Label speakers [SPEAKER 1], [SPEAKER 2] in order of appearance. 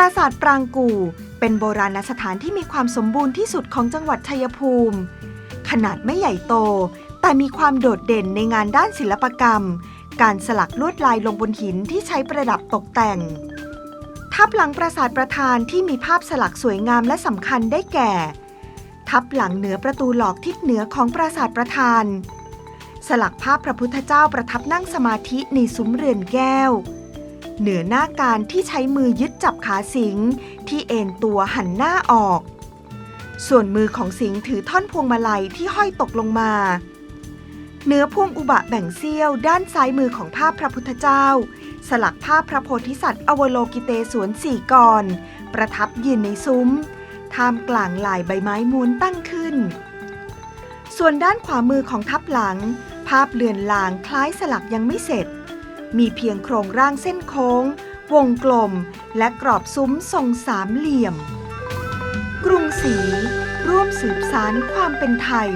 [SPEAKER 1] ราสาทปรางกู่ เป็นโบราณสถานที่มีความสมบูรณ์ที่สุดของจังหวัดชัยภูมิ ขนาดไม่ใหญ่โต แต่มีความโดดเด่นในงานด้านศิลปกรรม การสลักลวดลายลงบนหินที่ใช้ประดับตกแต่ง ทับหลังปราสาทประธานที่มีภาพสลักสวยงามและสำคัญได้แก่ ทับหลังเหนือประตูหลอกทิศเหนือของปราสาทประธาน สลักภาพพระพุทธเจ้าประทับนั่งสมาธิในซุ้มเรือนแก้ว เหนือหน้าการที่ใช้มือยึดจับขาสิงห์ที่เอ็นตัวหันหน้าออก ส่วนมือของสิงห์ถือท่อนพวงมาลัยที่ห้อยตกลงมา เนื้อพวงอุบะแบ่งเสี้ยว ด้านซ้ายมือของภาพพระพุทธเจ้า สลักภาพพระโพธิสัตว์อวโลกิเตศวนสี่กร ประทับยืนในซุ้ม ท่ามกลางลายใบไม้ม้วนตั้งขึ้น ส่วนด้านขวามือของทับหลัง ภาพเลือนลางคล้ายสลักยังไม่เสร็จ มีเพียงโครงร่างเส้นโค้ง วงกลม และกรอบซุ้มทรงสามเหลี่ยม กรุงศรีร่วมสืบสารความเป็นไทย